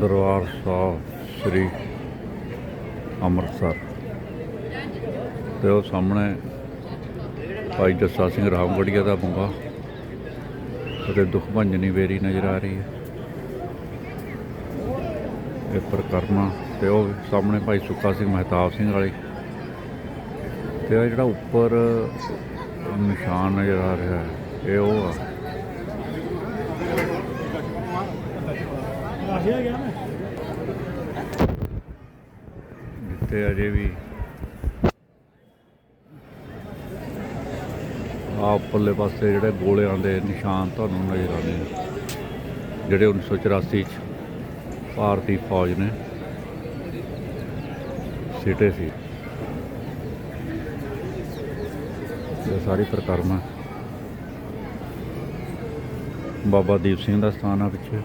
ਦਰਬਾਰ ਸਾਹਿਬ ਸ੍ਰੀ ਅੰਮ੍ਰਿਤਸਰ। ਤੇ ਉਹ ਸਾਹਮਣੇ ਭਾਈ ਜੱਸਾ ਸਿੰਘ ਰਾਮਗੜੀਆ ਦਾ ਬੰਗਾ ਅਤੇ ਦੁੱਖ ਭੰਜਨੀ ਵੇਰੀ ਨਜ਼ਰ ਆ ਰਹੀ ਹੈ। ਇਹ ਪ੍ਰਕਰਮਾ ਤੇ ਉਹ ਸਾਹਮਣੇ ਭਾਈ ਸੁੱਖਾ ਸਿੰਘ ਮਹਿਤਾਬ ਸਿੰਘ ਵਾਲੀ। ਤੇ ਇਹ ਜਿਹੜਾ ਉੱਪਰ ਨਿਸ਼ਾਨ ਨਜ਼ਰ ਆ ਰਿਹਾ ਹੈ, ਇਹ ਉਹ ਆ। ਜਿੱਥੇ ਅਜੇ ਵੀ ਆ ਉੱਪਰਲੇ ਪਾਸੇ ਜਿਹੜੇ ਗੋਲਿਆਂ ਦੇ ਨਿਸ਼ਾਨ ਤੁਹਾਨੂੰ ਨਜ਼ਰ ਆਉਂਦੇ ਨੇ ਜਿਹੜੇ 1984 ਚ ਭਾਰਤੀ ਫੌਜ ਨੇ ਸਿੱਟੇ ਸੀ। ਇਹ ਸਾਰੀ ਪ੍ਰਕਰਮਾ ਬਾਬਾ ਦੀਪ ਸਿੰਘ ਦਾ ਸਥਾਨ ਆ ਪਿੱਛੇ।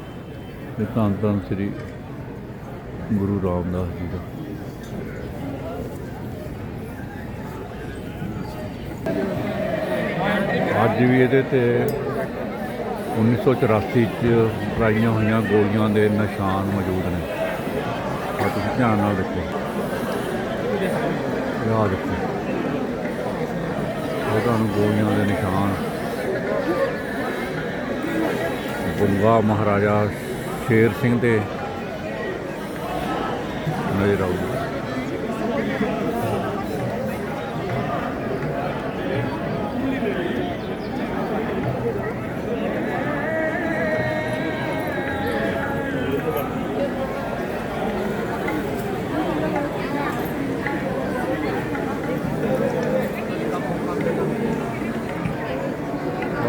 ਤੇ ਧੰਨ ਧੰਨ ਸ੍ਰੀ ਗੁਰੂ ਰਾਮਦਾਸ ਜੀ ਦਾ। ਅੱਜ ਵੀ ਇਹਦੇ ਤੇ 1984 ਚ ਚਲਾਈਆਂ ਹੋਈਆਂ, ਗੋਲੀਆਂ ਦੇ ਨਿਸ਼ਾਨ ਮੌਜੂਦ ਨੇ। ਆ ਤੁਸੀਂ ਧਿਆਨ ਨਾਲ ਦੇਖੋ। ਇਹ ਆਹ ਇਹ ਤੁਹਾਨੂੰ ਗੋਲੀਆਂ ਦੇ ਨਿਸ਼ਾਨ। ਬੰਗਾ ਮਹਾਰਾਜਾ ਸ਼ੇਰ ਸਿੰਘ ਦੇ ਨਜ਼ਰ ਆਊਗਾ।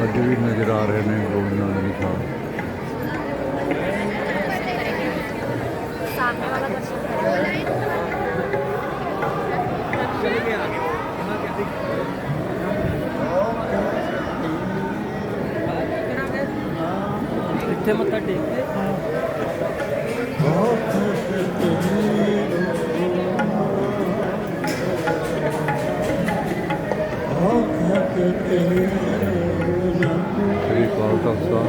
ਅੱਜ ਵੀ ਨਜ਼ਰ ਆ ਰਹੇ ਨੇ ਗੋਲੀਆਂ ਦੇ ਨਿਸ਼ਾਨ ਇੱਥੇ ਮੱਥਾ ਟੇਕ ਕੇ। ਸ੍ਰੀ ਅਕਾਲ ਤਖਤ ਸਾਹਿਬ।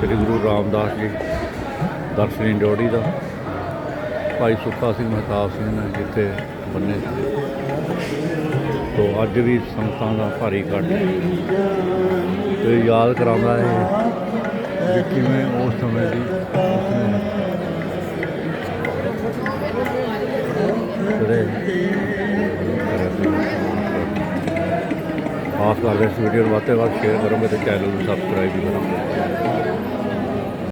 ਸ੍ਰੀ ਗੁਰੂ ਰਾਮਦਾਸ ਜੀ। ਦਰਸ਼ਨੀ ਡਿਓੜੀ ਦਾ। ਭਾਈ ਸੁੱਖਾ ਸਿੰਘ ਮਹਿਤਾਬ ਸਿੰਘ ਨੇ ਜਿੱਥੇ ਬੰਨੇ ਸੀ। ਤੋ ਅੱਜ ਵੀ ਸੰਗਤਾਂ ਦਾ ਭਾਰੀ ਇਕੱਠ ਤੇ ਯਾਦ ਕਰਾਉਂਦਾ ਹੈ ਵੀ ਕਿਵੇਂ ਉਸ ਸਮੇਂ ਦੀ ਉਸਨੇ ਜਿਹੜੇ ਖਾਸ ਕਰਕੇ ਇਸ ਵੀਡੀਓ ਨੂੰ ਵੱਧ ਤੋਂ ਵੱਧ ਸ਼ੇਅਰ ਕਰੋਗੇ ਤੇ ਚੈਨਲ ਨੂੰ ਸਬਸਕ੍ਰਾਈਬ ਵੀ ਕਰੋ।